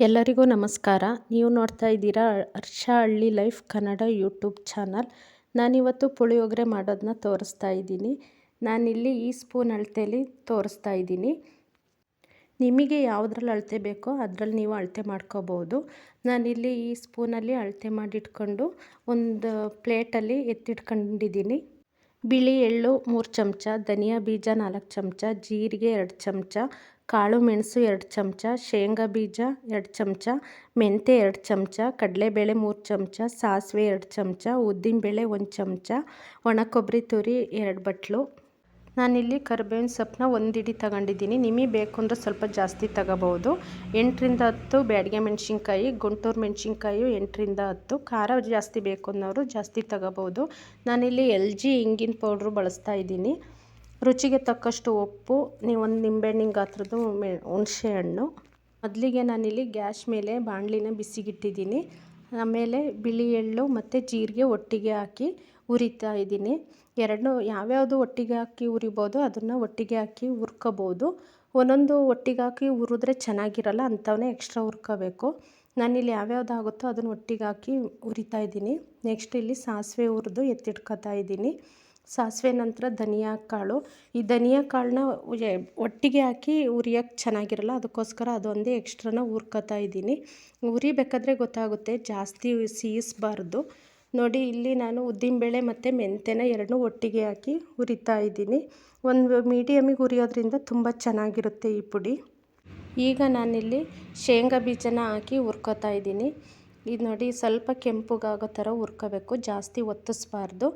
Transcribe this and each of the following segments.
ಎಲ್ಲರಿಗೂ ನಮಸ್ಕಾರ. ನೀವು ನೋಡ್ತಾ ಇದ್ದೀರಾ ಹರ್ಷ ಹಳ್ಳಿ ಲೈಫ್ ಕನ್ನಡ ಯೂಟ್ಯೂಬ್ ಚಾನಲ್. ನಾನಿವತ್ತು ಪುಳಿಯೋಗರೆ ಮಾಡೋದನ್ನ ತೋರಿಸ್ತಾ ಇದ್ದೀನಿ. ನಾನಿಲ್ಲಿ ಈ ಸ್ಪೂನ್ ಅಳತೆಯಲ್ಲಿ ತೋರಿಸ್ತಾ ಇದ್ದೀನಿ. ನಿಮಗೆ ಯಾವುದ್ರಲ್ಲಿ ಅಳತೆ ಬೇಕೋ ಅದರಲ್ಲಿ ನೀವು ಅಳತೆ ಮಾಡ್ಕೋಬೋದು. ನಾನಿಲ್ಲಿ ಈ ಸ್ಪೂನಲ್ಲಿ ಅಳತೆ ಮಾಡಿಟ್ಕೊಂಡು ಒಂದು ಪ್ಲೇಟಲ್ಲಿ ಎತ್ತಿಟ್ಕೊಂಡಿದ್ದೀನಿ. ಬಿಳಿ ಎಳ್ಳು ಮೂರು ಚಮಚ, ಧನಿಯಾ ಬೀಜ ನಾಲ್ಕು ಚಮಚ, ಜೀರಿಗೆ ಎರಡು ಚಮಚ ಕಾಳು ಮೆಣಸು ಎರಡು ಚಮಚ, ಶೇಂಗಾ ಬೀಜ ಎರಡು ಚಮಚ ಮೆಂತ್ಯ ಎರಡು ಚಮಚ, ಕಡಲೆಬೇಳೆ ಮೂರು ಚಮಚ, ಸಾಸಿವೆ ಎರಡು ಚಮಚ, ಉದ್ದಿನಬೇಳೆ ಒಂದು ಚಮಚ ಒಣ ಕೊಬ್ಬರಿ ತುರಿ ಎರಡು ಬಟ್ಲು. ನಾನಿಲ್ಲಿ ಕರಿಬೇವಿನ ಸೊಪ್ಪನ್ನ ಒಂದು ಹಿಡಿ ತಗೊಂಡಿದ್ದೀನಿ. ನಿಮಗೆ ಬೇಕು ಅಂದರೆ ಸ್ವಲ್ಪ ಜಾಸ್ತಿ ತಗೋಬೋದು ಎಂಟರಿಂದ ಹತ್ತು ಬ್ಯಾಡಿಗೆ ಮೆಣಸಿನ್ಕಾಯಿ, ಗುಂಟೂರು ಮೆಣಸಿನ್ಕಾಯಿ ಎಂಟರಿಂದ ಹತ್ತು. ಖಾರ ಜಾಸ್ತಿ ಬೇಕು ಅನ್ನೋರು ಜಾಸ್ತಿ ತಗೋಬೋದು ನಾನಿಲ್ಲಿ ಎಲ್ ಜಿ, ಇಂಗಿನ ಪೌಡ್ರು ಬಳಸ್ತಾ ಇದ್ದೀನಿ. ರುಚಿಗೆ ತಕ್ಕಷ್ಟು ಉಪ್ಪು, ನೀವು ಒಂದು ನಿಂಬೆಹಣ್ಣಿನ ಗಾತ್ರದ್ದು ಮೆ, ಹುಣಸೆ ಹಣ್ಣು. ಮೊದಲಿಗೆ ನಾನಿಲ್ಲಿ ಗ್ಯಾಸ್ ಮೇಲೆ ಬಾಣಲಿನ ಬಿಸಿಗಿಟ್ಟಿದ್ದೀನಿ. ಆಮೇಲೆ ಬಿಳಿ ಎಳ್ಳು ಮತ್ತು ಜೀರಿಗೆ ಒಟ್ಟಿಗೆ ಹಾಕಿ ಹುರಿತಾ ಇದ್ದೀನಿ. ಎರಡನ್ನೂ ಯಾವ್ಯಾವುದು ಒಟ್ಟಿಗೆ ಹಾಕಿ ಉರಿಬೋದು ಅದನ್ನು ಒಟ್ಟಿಗೆ ಹಾಕಿ ಹುರ್ಕೋಬೋದು. ಒಂದೊಂದು ಒಟ್ಟಿಗೆ ಹಾಕಿ ಹುರಿದ್ರೆ ಚೆನ್ನಾಗಿರಲ್ಲ ಅಂಥವನ್ನೇ ಎಕ್ಸ್ಟ್ರಾ ಹುರ್ಕೋಬೇಕು. ನಾನಿಲ್ಲಿ ಯಾವ್ಯಾವ್ದು ಆಗುತ್ತೋ ಅದನ್ನು ಒಟ್ಟಿಗೆ ಹಾಕಿ ಹುರಿತಾ ಇದ್ದೀನಿ. ನೆಕ್ಸ್ಟ್ ಇಲ್ಲಿ ಸಾಸಿವೆ ಹುರಿದು ಎತ್ತಿಟ್ಕೊತಾ ಇದ್ದೀನಿ. ಸಾಸಿವೆ ನಂತರ ಧನಿಯಾ ಕಾಳು. ಈ ಧನಿಯಾ ಕಾಳನ್ನ ಒಟ್ಟಿಗೆ ಹಾಕಿ ಹುರಿಯೋಕ್ಕೆ ಚೆನ್ನಾಗಿರಲ್ಲ, ಅದಕ್ಕೋಸ್ಕರ ಅದೊಂದೇ ಎಕ್ಸ್ಟ್ರಾನ ಹುರ್ಕೋತಾ ಇದ್ದೀನಿ. ಹುರಿಬೇಕಾದ್ರೆ ಗೊತ್ತಾಗುತ್ತೆ, ಜಾಸ್ತಿ ಸೀಸ್ಬಾರ್ದು. ನೋಡಿ, ಇಲ್ಲಿ ನಾನು ಉದ್ದಿನಬೇಳೆ ಮತ್ತು ಮೆಂತ್ಯನ ಎರಡನ್ನೂ ಒಟ್ಟಿಗೆ ಹಾಕಿ ಹುರಿತಾ ಇದ್ದೀನಿ. ಒಂದು ಮೀಡಿಯಮಿಗೆ ಹುರಿಯೋದ್ರಿಂದ ತುಂಬ ಚೆನ್ನಾಗಿರುತ್ತೆ ಈ ಪುಡಿ. ಈಗ ನಾನಿಲ್ಲಿ ಶೇಂಗಾ ಬೀಜನ ಹಾಕಿ ಹುರ್ಕೋತಾ ಇದ್ದೀನಿ. ಇದು ನೋಡಿ, ಸ್ವಲ್ಪ ಕೆಂಪುಗಾಗೋ ಥರ ಹುರ್ಕೋಬೇಕು, ಜಾಸ್ತಿ ಒತ್ತಿಸ್ಬಾರ್ದು.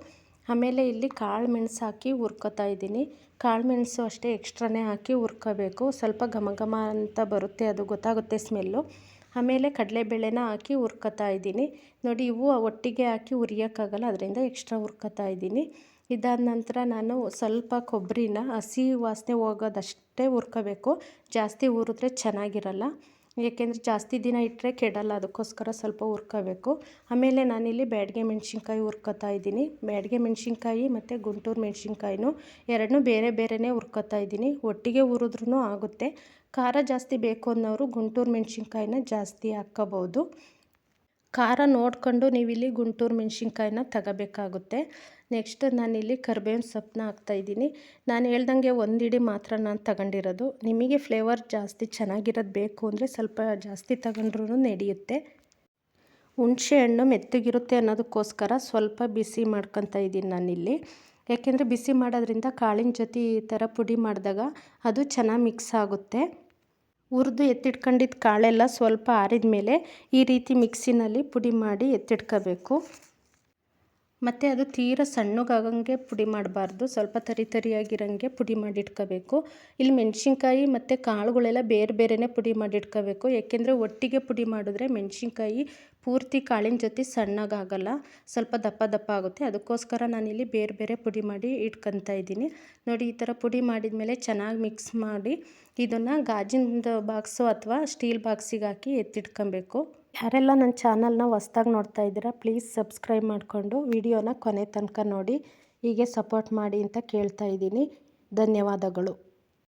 ಆಮೇಲೆ ಇಲ್ಲಿ ಕಾಳು ಮೆಣಸು ಹಾಕಿ ಹುರ್ಕೊತಾ ಇದ್ದೀನಿ. ಕಾಳು ಮೆಣಸು ಅಷ್ಟೇ ಎಕ್ಸ್ಟ್ರಾನೇ ಹಾಕಿ ಹುರ್ಕೋಬೇಕು. ಸ್ವಲ್ಪ ಘಮ ಘಮ ಅಂತ ಬರುತ್ತೆ, ಅದು ಗೊತ್ತಾಗುತ್ತೆ ಸ್ಮೆಲ್ಲು. ಆಮೇಲೆ ಕಡಲೆಬೇಳೆನ ಹಾಕಿ ಹುರ್ಕೊತಾ ಇದ್ದೀನಿ. ನೋಡಿ, ಇವು ಒಟ್ಟಿಗೆ ಹಾಕಿ ಹುರಿಯೋಕ್ಕಾಗಲ್ಲ, ಅದರಿಂದ ಎಕ್ಸ್ಟ್ರಾ ಹುರ್ಕೊತಾ ಇದ್ದೀನಿ. ಇದಾದ ನಂತರ ನಾನು ಸ್ವಲ್ಪ ಕೊಬ್ಬರಿನ ಹಸಿ ವಾಸನೆ ಹೋಗೋದಷ್ಟೇ ಹುರ್ಕೋಬೇಕು. ಜಾಸ್ತಿ ಹುರಿದ್ರೆ ಚೆನ್ನಾಗಿರಲ್ಲ. ಏಕೆಂದರೆ ಜಾಸ್ತಿ ದಿನ ಇಟ್ಟರೆ ಕೆಡಲ್ಲ, ಅದಕ್ಕೋಸ್ಕರ ಸ್ವಲ್ಪ ಹುರ್ಕೋಬೇಕು. ಆಮೇಲೆ ನಾನಿಲ್ಲಿ ಬ್ಯಾಡಿಗೆ ಮೆಣಸಿನ್ಕಾಯಿ ಹುರ್ಕೋತಾ ಇದ್ದೀನಿ. ಬ್ಯಾಡಿಗೆ ಮೆಣಸಿನ್ಕಾಯಿ ಮತ್ತು ಗುಂಟೂರು ಮೆಣಸಿನ್ಕಾಯಿನೂ ಎರಡನ್ನೂ ಬೇರೆ ಬೇರೆಯೇ ಹುರ್ಕೋತಾ ಇದ್ದೀನಿ. ಒಟ್ಟಿಗೆ ಹುರಿದ್ರೂ ಆಗುತ್ತೆ. ಖಾರ ಜಾಸ್ತಿ ಬೇಕು ಅನ್ನೋರು ಗುಂಟೂರು ಮೆಣಸಿನ್ಕಾಯಿನ ಜಾಸ್ತಿ ಹಾಕ್ಕೋಬೋದು ಖಾರ ನೋಡಿಕೊಂಡು ನೀವಿಲ್ಲಿ ಗುಂಟೂರು ಮೆಣಸಿನ್ಕಾಯಿನ ತಗೋಬೇಕಾಗುತ್ತೆ. ನೆಕ್ಸ್ಟ್ ನಾನಿಲ್ಲಿ ಕರ್ಬೇವಿನ ಸೊಪ್ಪನ್ನ ಹಾಕ್ತಾಯಿದ್ದೀನಿ ನಾನು ಹೇಳ್ದಂಗೆ ಒಂದು ಇಡಿ ಮಾತ್ರ ನಾನು ತಗೊಂಡಿರೋದು. ನಿಮಗೆ ಫ್ಲೇವರ್ ಜಾಸ್ತಿ ಚೆನ್ನಾಗಿರೋದು ಬೇಕು ಅಂದರೆ ಸ್ವಲ್ಪ ಜಾಸ್ತಿ ತಗೊಂಡ್ರೂ ನಡೆಯುತ್ತೆ. ಹುಣಸೆ ಹಣ್ಣು ಮೆತ್ತಗಿರುತ್ತೆ ಅನ್ನೋದಕ್ಕೋಸ್ಕರ ಸ್ವಲ್ಪ ಬಿಸಿ ಮಾಡ್ಕೊತಾ ಇದ್ದೀನಿ ನಾನಿಲ್ಲಿ. ಯಾಕೆಂದರೆ ಬಿಸಿ ಮಾಡೋದ್ರಿಂದ ಕಾಳಿನ ಜೊತೆ ಈ ಥರ ಪುಡಿ ಮಾಡಿದಾಗ ಅದು ಚೆನ್ನಾಗಿ ಮಿಕ್ಸ್ ಆಗುತ್ತೆ. ಹುರಿದು ಎತ್ತಿಟ್ಕೊಂಡಿದ್ದ ಕಾಳೆಲ್ಲ ಸ್ವಲ್ಪ ಆರಿದ ಮೇಲೆ ಈ ರೀತಿ ಮಿಕ್ಸಿನಲ್ಲಿ ಪುಡಿ ಮಾಡಿ ಎತ್ತಿಟ್ಕೋಬೇಕು. ಮತ್ತು ಅದು ತೀರ ಸಣ್ಣಗಾಗಂಗೆ ಪುಡಿ ಮಾಡಬಾರ್ದು. ಸ್ವಲ್ಪ ತರಿ ತರಿಯಾಗಿರಂಗೆ ಪುಡಿ ಮಾಡಿಟ್ಕೋಬೇಕು. ಇಲ್ಲಿ ಮೆಣಸಿನ್ಕಾಯಿ ಮತ್ತು ಕಾಳುಗಳೆಲ್ಲ ಬೇರೆ ಬೇರೆಯೇ ಪುಡಿ ಮಾಡಿಟ್ಕೋಬೇಕು. ಏಕೆಂದರೆ ಒಟ್ಟಿಗೆ ಪುಡಿ ಮಾಡಿದ್ರೆ ಮೆಣಸಿನ್ಕಾಯಿ ಪೂರ್ತಿ ಕಾಳಿನ ಜೊತೆ ಸಣ್ಣಗಾಗಲ್ಲ. ಸ್ವಲ್ಪ ದಪ್ಪ ದಪ್ಪ ಆಗುತ್ತೆ. ಅದಕ್ಕೋಸ್ಕರ ನಾನಿಲ್ಲಿ ಬೇರೆ ಬೇರೆ ಪುಡಿ ಮಾಡಿ ಇಟ್ಕೊತಾ ಇದ್ದೀನಿ. ನೋಡಿ, ಈ ಥರ ಪುಡಿ ಮಾಡಿದ ಮೇಲೆ ಚೆನ್ನಾಗಿ ಮಿಕ್ಸ್ ಮಾಡಿ ಇದನ್ನು ಗಾಜಿನ ಬಾಕ್ಸು ಅಥವಾ ಸ್ಟೀಲ್ ಬಾಕ್ಸಿಗೆ ಹಾಕಿ ಎತ್ತಿಟ್ಕೊಬೇಕು. ಯಾರೆಲ್ಲ ನನ್ನ ಚಾನಲ್ನ ಹೊಸ್ದಾಗಿ ನೋಡ್ತಾ ಇದ್ದೀರಾ ಪ್ಲೀಸ್ ಸಬ್ಸ್ಕ್ರೈಬ್ ಮಾಡಿಕೊಂಡು ವಿಡಿಯೋನ ಕೊನೆ ತನಕ ನೋಡಿ. ಹೀಗೆ ಸಪೋರ್ಟ್ ಮಾಡಿ ಅಂತ ಕೇಳ್ತಾ ಇದ್ದೀನಿ. ಧನ್ಯವಾದಗಳು.